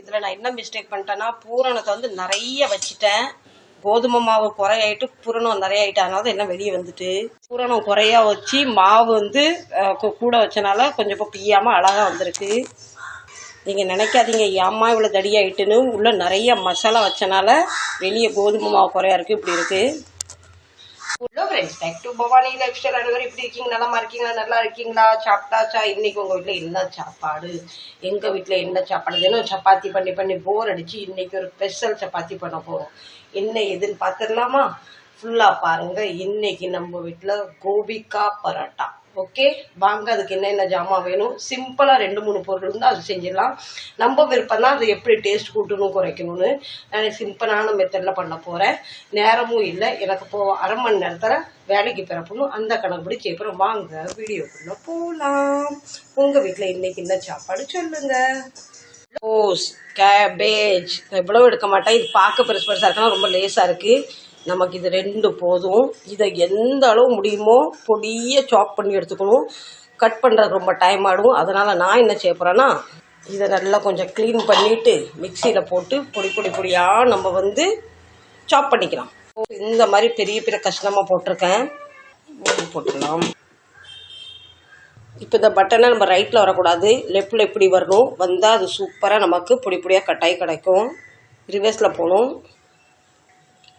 இதில் நான் என்ன மிஸ்டேக் பண்ணிட்டேன்னா பூரணத்தை வந்து நிறைய வச்சுட்டேன். கோதுமை மாவு குறையாயிட்டு பூரணம் நிறைய ஆயிட்டு அதனால தான் வெளியே வந்துட்டு. பூரணம் குறையா வச்சு மாவு வந்து கூட வச்சனால கொஞ்சம் இப்போ பிய்யாமல் அழகாக வந்திருக்கு. நீங்கள் நினைக்காதீங்க ஏம்மா இவ்வளோ தடியாயிட்டுன்னு. உள்ள நிறைய மசாலா வச்சனால வெளியே கோதுமை மாவு குறையா இருக்குது இப்படி இருக்குது hello friends back to Bhavani life style அனைவரும் இப்படி இருக்கீங்க நல்லா இருக்கீங்களா? நல்லா இருக்கீங்களா? சாப்பிட்டாச்சா? இன்னைக்கு உங்க வீட்டில் என்ன சாப்பாடு? எங்க வீட்டில் என்ன சாப்பாடு? தினம் சப்பாத்தி பண்ணி பண்ணி போர் அடிச்சு இன்னைக்கு ஒரு ஸ்பெஷல் சப்பாத்தி பண்ண போறோம். என்ன எதுன்னு பார்த்துடலாமா? ஃபுல்லா பாருங்க. இன்னைக்கு நம்ம வீட்டில் கோபிக்கா பரோட்டா. ஓகே வாங்க அதுக்கு என்னென்ன ஜாமான் வேணும்? சிம்பிளாக ரெண்டு மூணு பொருள் இருந்தால் அது செஞ்சிடலாம். நம்ம விருப்பம் தான் அது எப்படி டேஸ்ட் கூட்டணும் குறைக்கணும்னு நான் சிம்பிளான மெத்தடில் பண்ண போகிறேன் நேரமும் இல்லை எனக்கு போ அரை மணி நேரத்தில் வேலைக்கு பிறப்பணும் அந்த கணக்குப்படி செய்யப்போகிறோம் வாங்க வீடியோக்குள்ளே போகலாம் உங்கள் வீட்டில் இன்றைக்கி என்ன சாப்பாடு சொல்லுங்கள் ரோஸ் கேபேஜ் எவ்வளோ எடுக்க மாட்டேன். இது பார்க்க பெருசு பெருசாக இருக்குன்னா ரொம்ப லேசாக இருக்குது நமக்கு இது ரெண்டு போதும். இதை எந்த அளவு முடியுமோ பொடியை சாப் பண்ணி எடுத்துக்கணும். கட் பண்ணுறது ரொம்ப டைம் ஆகும் அதனால் நான் என்ன செய்ய போகிறேன்னா இதை நல்லா கொஞ்சம் க்ளீன் பண்ணிவிட்டு மிக்சியில் போட்டு பொடி பொடி பொடியாக நம்ம வந்து சாப் பண்ணிக்கலாம். இந்த மாதிரி பெரிய பெரிய கஷ்டமாக போட்டிருக்கேன். போட்டுக்கலாம் இப்போ இந்த பட்டனை நம்ம ரைட்டில் வரக்கூடாது. லெஃப்டில் எப்படி வரணும்? வந்தால் அது சூப்பராக நமக்கு பொடி பொடியாக கட்டாயி கிடைக்கும். ரிவர்ஸில் போகணும்.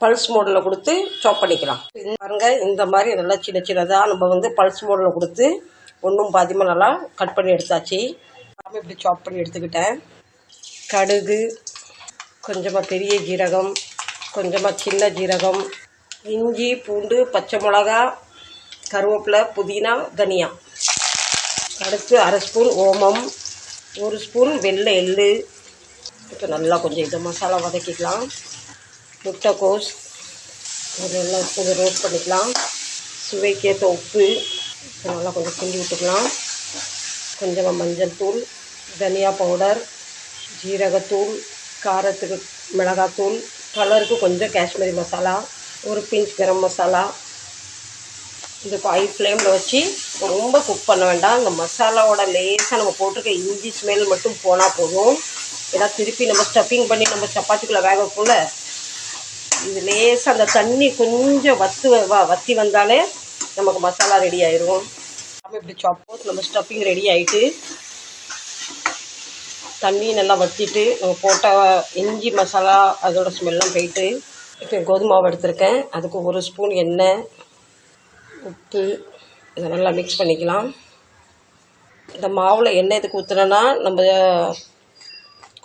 பல்ஸ் மோடில் கொடுத்து சாப் பண்ணிக்கலாம். பாருங்க இந்த மாதிரி நல்லா சின்ன சின்னதாக நம்ம வந்து பல்ஸ் மோடில் கொடுத்து ஒன்றும் பாதியமாக நல்லா கட் பண்ணி எடுத்தாச்சு. நாம இப்படி சாப் பண்ணி எடுத்துக்கிட்டேன். கடுகு கொஞ்சமாக பெரிய ஜீரகம் கொஞ்சமாக சின்ன ஜீரகம் இஞ்சி பூண்டு பச்சை மிளகா கருவேப்பிலை புதினா தனியா. அடுத்து அரை ஸ்பூன் ஓமம் ஒரு ஸ்பூன் வெள்ளை எள்ளு. இப்போ நல்லா கொஞ்சம் இதை மசாலா வதக்கிக்கலாம். முட்டைக்கோஸ் அதெல்லாம் கொஞ்சம் ரோஸ்ட் பண்ணிக்கலாம். சுவைக்கேற்ற உப்பு நல்லா கொஞ்சம் கிண்டி விட்டுக்கலாம். கொஞ்சமாக மஞ்சள் தூள் தனியா பவுடர் ஜீரகத்தூள் காரத்துக்கு மிளகாத்தூள் கலருக்கு கொஞ்சம் காஷ்மீரி மசாலா ஒரு பிஞ்ச் கரம் மசாலா. இது ஹை ஃப்ளேமில் வச்சு ரொம்ப குக் பண்ண வேண்டாம். இந்த மசாலாவோட லேசாக நம்ம போட்டிருக்க இஞ்சி ஸ்மெல் மட்டும் போனால் போதும். ஏன்னா திருப்பி நம்ம ஸ்டஃபிங் பண்ணி நம்ம சப்பாத்திக்குள்ளே வேக வைப்போம்ல இது லேசாக அந்த தண்ணி கொஞ்சம் வத்து வ- வத்தி வந்தாலே நமக்கு மசாலா ரெடி ஆயிரும். நம்ம இப்படி சாப்போம் நம்ம ஸ்டஃபிங் ரெடி ஆயிட்டு தண்ணி நல்லா வத்திட்டு நம்ம போட்ட இஞ்சி மசாலா அதோட ஸ்மெல்லாம் போயிட்டு இப்போ கோதுமை மாவு எடுத்திருக்கேன். அதுக்கு ஒரு ஸ்பூன் எண்ணெய் உப்பு இதை நல்லா மிக்ஸ் பண்ணிக்கலாம். இந்த மாவில் எண்ணெய் எதுக்கு ஊற்றுனோன்னா நம்ம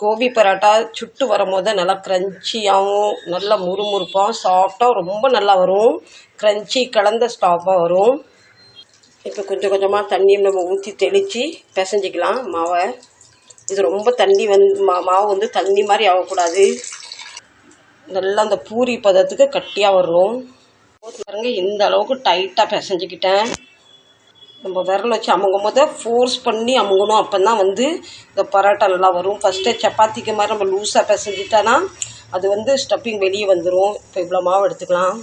கோபி பரோட்டா சுட்டு வரும்போது நல்லா க்ரன்ச்சியாகவும் நல்லா முறுமுறுப்பாக சாஃப்டாக ரொம்ப நல்லா வரும். க்ரன்ச்சி கலந்த ஸ்டாஃபாக வரும். இப்போ கொஞ்சம் கொஞ்சமாக தண்ணியை நம்ம ஊற்றி தெளித்து பிசைஞ்சிக்கலாம் மாவை. இது ரொம்ப தண்ணி வந்து மா மாவு வந்து தண்ணி மாதிரி ஆகக்கூடாது. நல்லா அந்த பூரி பதத்துக்கு கட்டியாக வரணும். பாருங்க இந்த அளவுக்கு டைட்டாக பிசைஞ்சிக்கிட்டேன். நம்ம விரல் வச்சு அமுங்கும் போது ஃபோர்ஸ் பண்ணி அமுங்கணும். அப்போ தான் வந்து இந்த பரோட்டா நல்லா வரும். ஃபஸ்ட்டே சப்பாத்திக்கு மாதிரி நம்ம லூஸாக பிசைஞ்சிட்டோன்னா அது வந்து ஸ்டப்பிங் வெளியே வந்துடும் இப்போ இவ்வளோ மாவு எடுத்துக்கலாம்.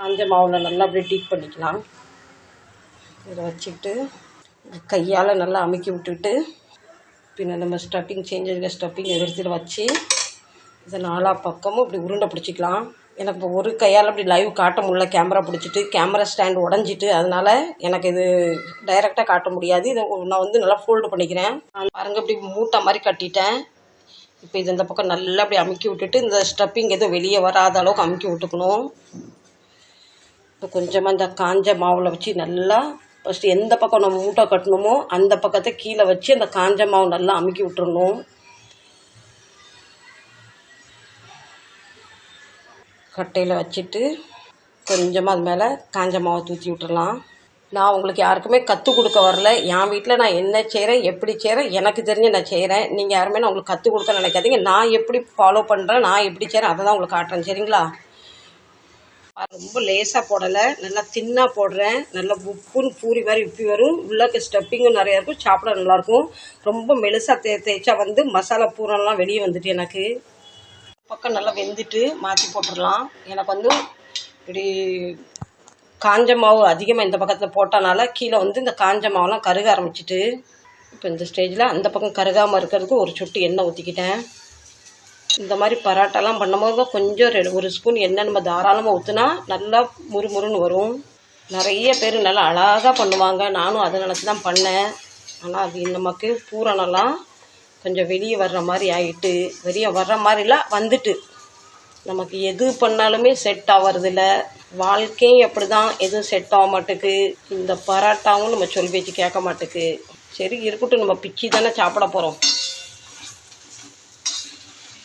காஞ்ச மாவில் நல்லா அப்படியே டீப் பண்ணிக்கலாம். இதை வச்சுக்கிட்டு கையால் நல்லா அமுக்கி விட்டுட்டு பின்ன நம்ம ஸ்டப்பிங் செஞ்சிருக்க ஸ்டப்பிங் எடுத்துகிட்டு வச்சு இதை நாலா பக்கமும் இப்படி உருண்டை பிடிச்சிக்கலாம். எனக்கு ஒரு கையால் அப்படி லைவ் காட்ட முடியல கேமரா பிடிச்சிட்டு கேமரா ஸ்டாண்ட் உடஞ்சிட்டு அதனால் எனக்கு இது டைரெக்டாக காட்ட முடியாது. இதை நான் வந்து நல்லா ஃபோல்டு பண்ணிக்கிறேன். நான் இப்படி மூட்டை மாதிரி கட்டிட்டேன். இப்போ இது இந்த பக்கம் நல்லா அப்படி அமுக்கி விட்டுட்டு இந்த ஸ்டப்பிங் எதுவும் வெளியே வராத அளவுக்கு அமுக்கி விட்டுக்கணும். இப்போ கொஞ்சமாக இந்த காஞ்ச மாவில் வச்சு நல்லா ஃபஸ்ட்டு எந்த பக்கம் நம்ம மூட்டை கட்டணுமோ அந்த பக்கத்தை கீழே வச்சு அந்த காஞ்ச மாவு நல்லா அமுக்கி விட்டுறணும். கட்டையில் வச்சுட்டு கொஞ்சமாக அது மேலே காஞ்ச மாவை தூற்றி விட்டுறலாம். நான் உங்களுக்கு யாருக்குமே கற்றுக் கொடுக்க வரல. என் வீட்டில் நான் என்ன செய்கிறேன் எப்படி செய்கிறேன் எனக்கு தெரிஞ்சு நான் செய்கிறேன் நீங்கள் யாருமே நான் உங்களுக்கு கற்றுக் கொடுக்க நினைக்காதீங்க. நான் எப்படி ஃபாலோ பண்ணுறேன் நான் எப்படி செய்கிறேன் அதை தான் உங்களுக்கு காட்டுறேன். சரிங்களா? ரொம்ப லேசாக போடலை. நல்லா தின்னாக போடுறேன். நல்லா உப்புன்னு பூரி மாதிரி உப்பி வரும். உள்ளக்க ஸ்டப்பிங்கும் நிறையா இருக்கும். சாப்பிட நல்லாயிருக்கும் ரொம்ப மெலுசாக தே தேய்ச்சா வந்து மசாலா பூரெல்லாம் வெளியே வந்துட்டு எனக்கு. பக்கம் நல்லா வெந்துட்டு மாற்றி போட்டுடலாம் எனக்கு வந்து இப்படி காஞ்ச மாவு அதிகமாக இந்த பக்கத்தில் போட்டனால கீழே வந்து இந்த காஞ்ச மாவுலாம் கருக ஆரம்பிச்சிட்டு இப்போ இந்த ஸ்டேஜில் அந்த பக்கம் கருகாமல் இருக்கிறதுக்கு ஒரு சொட்டு எண்ணெய் ஊற்றிக்கிட்டேன் இந்த மாதிரி பரோட்டாலாம் பண்ணும்போது கொஞ்சம் ஒரு ஸ்பூன் எண்ணெய் நம்ம தாராளமாக ஊற்றுனா நல்லா முறுமுறுன்னு வரும். நிறைய பேர் நல்லா அழகாக பண்ணுவாங்க. நானும் அதை நினச்சி தான் பண்ணேன். ஆனால் அது நமக்கு பூரணம்லாம் கொஞ்சம் வெளியே வர்ற மாதிரி ஆகிட்டு வெளியே வர்ற மாதிரிலாம் வந்துட்டு. நமக்கு எது பண்ணாலுமே செட் ஆகிறதில்ல வாழ்க்கையும் அப்படி தான் எதுவும் செட் ஆக மாட்டுக்கு. இந்த பரோட்டாவும் நம்ம சொல் பேச்சு கேட்க மாட்டுக்கு. சரி இருக்கட்டும். நம்ம பிச்சு தானே சாப்பிட போகிறோம்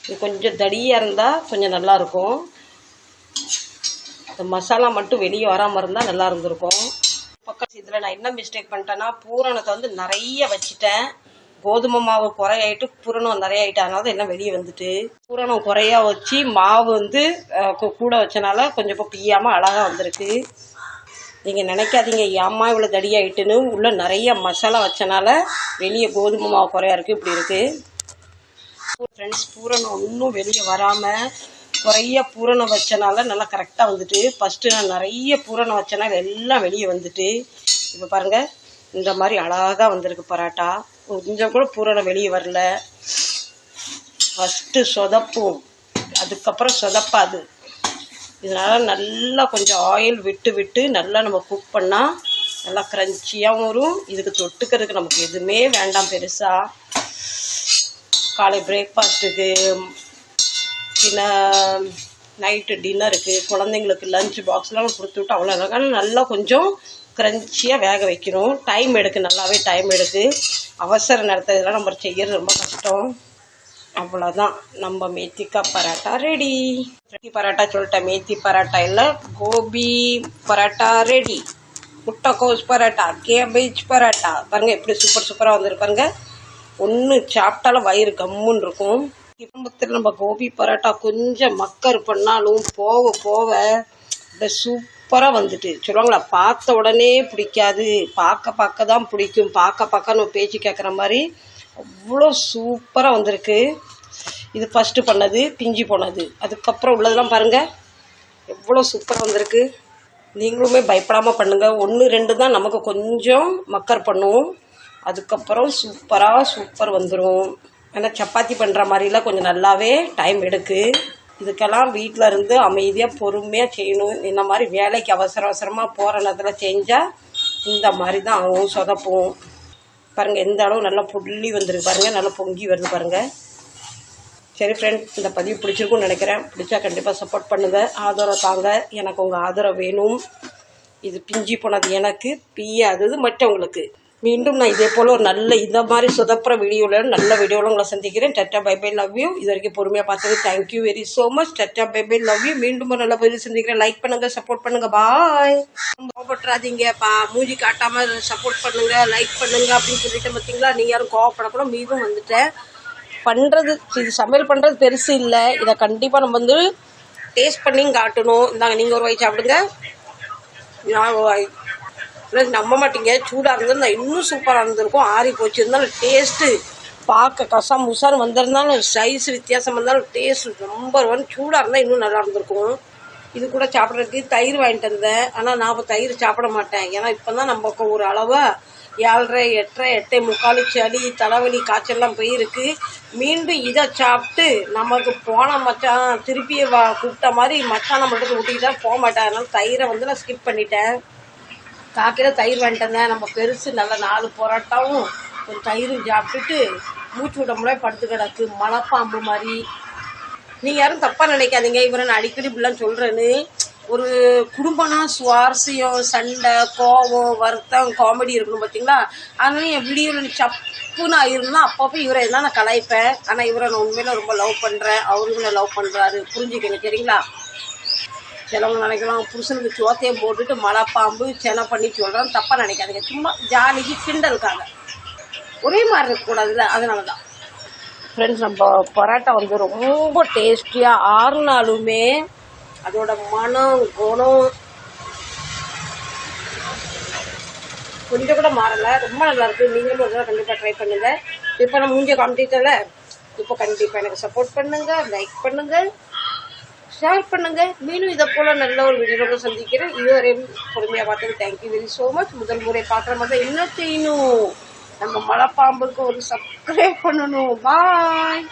இது கொஞ்சம் தடியாக இருந்தால் கொஞ்சம் நல்லாயிருக்கும் இந்த மசாலா மட்டும் வெளியே வராமல் இருந்தால் நல்லா இருந்திருக்கும். பக்கம் இதில் நான் என்ன மிஸ்டேக் பண்ணிட்டேன்னா பூரணத்தை வந்து நிறைய வச்சுட்டேன். கோதுமை மாவு குறையாயிட்டு பூரணம் நிறைய ஆயிட்டு அதனால தான் எல்லாம் வெளியே வந்துட்டு. பூரணம் குறையா வச்சு மாவு வந்து கூட வச்சனால கொஞ்சம் இப்போ பிய்யாமல் அழகாக வந்திருக்கு. நீங்கள் நினைக்காதீங்க ஏம்மா இவ்வளோ தடியாயிட்டுன்னு. உள்ள நிறைய மசாலா வச்சனால வெளியே கோதுமை மாவு குறையா இருக்குது இப்படி இருக்குது ஃப்ரெண்ட்ஸ் பூரணம் ஒன்றும் வெளியே வராமல் குறைய பூரணம் வச்சனால நல்லா கரெக்டாக வந்துட்டு. ஃபஸ்ட்டு நான் நிறைய பூரணம் வச்சனால எல்லாம் வெளியே வந்துட்டு. இப்போ பாருங்கள் இந்த மாதிரி அழகாக வந்திருக்கு பரோட்டா. கொஞ்சம் கூட பூரணம் வெளியே வரல. ஃபஸ்ட்டு சொதப்பும் அதுக்கப்புறம் சொதப்பாது இதனால் நல்லா கொஞ்சம் ஆயில் விட்டு விட்டு நல்லா நம்ம குக் பண்ணால் நல்லா க்ரன்ச்சியாகவும் வரும். இதுக்கு தொட்டுக்கிறதுக்கு நமக்கு எதுவுமே வேண்டாம் பெருசாக காலை பிரேக்ஃபாஸ்ட்டுக்கு பின்ன நைட்டு டின்னருக்கு குழந்தைங்களுக்கு லஞ்ச் பாக்ஸ்லாம் கொடுத்து விட்டு அவ்வளோ நல்லா கொஞ்சம் க்ரன்ச்சியாக வேக வைக்கணும். டைம் எடுக்கு நல்லாவே டைம் எடுக்கு. அவசர நேரத்தில் இதெல்லாம் நம்ம செய்யறது ரொம்ப கஷ்டம். அவ்வளோதான் நம்ம மேத்திக்கா பரோட்டா ரெடி மேத்தி பரோட்டா சொல்லிட்டேன் மேத்தி பரோட்டா இல்லை கோபி பரோட்டா ரெடி முட்டைக்கோஸ் பரோட்டா கேபேஜ் பரோட்டா. பாருங்கள் எப்படி சூப்பர் சூப்பராக வந்திருப்பாருங்க ஒன்று சாப்பிட்டாலும் வயிறு கம்முன்னு இருக்கும். குடும்பத்தில் நம்ம கோபி பரோட்டா கொஞ்சம் மக்கர் பண்ணாலும் போக போக சூப் சூப்பராக வந்துட்டு சொல்லுவாங்களா பார்த்த உடனே பிடிக்காது. பார்க்க பார்க்க தான் பிடிக்கும். பார்க்க பார்க்க நம்ம பேச்சு கேட்குற மாதிரி அவ்வளோ சூப்பராக வந்திருக்கு. இது ஃபஸ்ட்டு பண்ணது பிஞ்சு போனது. அதுக்கப்புறம் உள்ளதெல்லாம் பாருங்கள் எவ்வளோ சூப்பராக வந்திருக்கு. நீங்களுமே பயப்படாமல் பண்ணுங்கள் ஒன்று ரெண்டு தான் நமக்கு கொஞ்சம் மக்கர் பண்ணுவோம் அதுக்கப்புறம் சூப்பராக சூப்பர் வந்துடும் ஆனால் சப்பாத்தி பண்ணுற மாதிரிலாம் கொஞ்சம் நல்லாவே டைம் எடுக்கு. இதுக்கெல்லாம் வீட்டில் இருந்து அமைதியாக பொறுமையாக செய்யணும். இந்த மாதிரி வேலைக்கு அவசர அவசரமாக போகிற நேரத்தில் செஞ்சால் இந்த மாதிரி தான் ஆகும் சொதப்பும். பாருங்கள் எந்த அளவு நல்லா புள்ளி வந்துருக்கு பாருங்கள் நல்லா பொங்கி வருது பாருங்கள் சரி ஃப்ரெண்ட் இந்த பதிவு பிடிச்சிருக்கும்னு நினைக்கிறேன். பிடிச்சா கண்டிப்பாக சப்போர்ட் பண்ணுங்கள் ஆதரவு தாங்க. எனக்கு உங்கள் ஆதரவு வேணும். இது பிஞ்சி போனது எனக்கு பிய்யாதது மற்றவங்களுக்கு. மீண்டும் நான் இதே போல் ஒரு நல்ல இந்த மாதிரி சுதப்புற வீடியோவில் நல்ல வீடியோவில் உங்களை சந்திக்கிறேன். Tata bye bye love you இது வரைக்கும் பொறுமையாக பார்த்தது. Thank you very so much tata bye bye love you மீண்டும் ஒரு நல்ல பதிவு சந்திக்கிறேன். லைக் பண்ணுங்கள் சப்போர்ட் பண்ணுங்கள் பாய் கோபப்பட்டுறாதீங்கப்பா மூஞ்சி காட்டாமல் சப்போர்ட் பண்ணுங்கள் லைக் பண்ணுங்கள் அப்படின்னு சொல்லிட்டு பார்த்தீங்களா நீங்கள் யாரும் கோவப்படக்கூட மீண்டும் வந்துட்டேன். பண்ணுறது இது சமையல் பண்ணுறது பெருசு இல்லை. இதை கண்டிப்பாக நம்ம வந்து டேஸ்ட் பண்ணி காட்டணும். இந்தாங்க நீங்கள் ஒரு வாய் சாப்பிடுங்க. நான் ஒரு நம்ப மாட்டீங்க. சூடாக இருந்திருந்தா இன்னும் சூப்பராக இருந்திருக்கும். ஆறி போச்சு. இருந்தாலும் டேஸ்ட்டு பார்க்க கசம் முசார் வந்திருந்தாலும் சைஸ் வித்தியாசம் வந்தாலும் டேஸ்ட் ரொம்ப ஒன் சூடாக இருந்தால் இன்னும் நல்லா இருந்திருக்கும். இது கூட சாப்பிட்றதுக்கு தயிர் வாங்கிட்டு வந்தேன். ஆனால் நான் இப்போ தயிர் சாப்பிட மாட்டேன். ஏன்னா இப்போ தான் நமக்கு ஒரு அளவாக ஏழரை எட்டரை எட்டை முக்கால் சளி தலைவலி காய்ச்சல்லாம் போயிருக்கு. மீண்டும் இதை சாப்பிட்டு நமக்கு போன மச்சான் திருப்பி வா கூப்பிட்ட மாதிரி மச்சான் நம்மள்ட்ட ஊட்டிக்கிட்டு தான் போக மாட்டேன் அதனால் தயிரை வந்து நான் ஸ்கிப் பண்ணிட்டேன். காக்கையில் தயிர் வாங்கிட்டு நம்ம பெருசு நல்ல நாலு பரோட்டாவும் ஒரு தயிரும் சாப்பிட்டுட்டு மூச்சு விட முடியாது படுத்து கிடக்கு. மலைப்பாம்பு மாதிரி. நீங்கள் யாரும் தப்பாக நினைக்காதீங்க. இவரை நான் அடிக்கடி இப்படிலாம் சொல்கிறேன்னு ஒரு குடும்பம்னா சுவாரஸ்யம் சண்டை கோபம் வருத்தம் காமெடி இருக்கணும் பார்த்தீங்களா அதனால என் வீடியோவில் சப்புன்னு இருந்தால் அப்பப்போ இவரை எல்லாம் நான் கலாய்ப்பேன். ஆனால் இவரை நான் உண்மையில ரொம்ப லவ் பண்ணுறேன் அவருமே லவ் பண்ணுறாரு புரிஞ்சுக்கங்க சரிங்களா? சிலவங்க நினைக்கலாம். புருஷனுக்கு சோத்தையும் போட்டுட்டு மலை பாம்பு செனை பண்ணி சொல்கிறான் தப்பாக நினைக்காதீங்க. சும்மா ஜாலிக்கு கிண்டலுக்காக. ஒரே மாதிரி இருக்கக்கூடாதுல்ல. அதனால தான் ஃப்ரெண்ட்ஸ் நம்ம பரோட்டா வந்து ரொம்ப டேஸ்டியாக ஆறுனாலுமே அதோட மனம் குணம் கொஞ்சம் கூட மாறலை. ரொம்ப நல்லா இருக்கு. நீங்களும் ஒரு தடவை கண்டிப்பாக ட்ரை பண்ணுங்க. இப்போ நான் மூஞ்ச காமிட்டல இப்போ கண்டிப்பாக எனக்கு சப்போர்ட் பண்ணுங்க லைக் பண்ணுங்க. ஷேர் பண்ணுங்க. மீண்டும் இதை போல நல்ல ஒரு வீடியோவில் சந்திக்கிறேன். இதுவரையும் பொறுமையாக பார்த்தது தேங்க்யூ வெரி ஸோ மச் முதல் முறை பார்க்குற மாதிரி என்ன செய்யணும் நம்ம மலைப்பாம்புக்கு ஒரு சப்ஸ்கிரைப் பண்ணணும். பாய்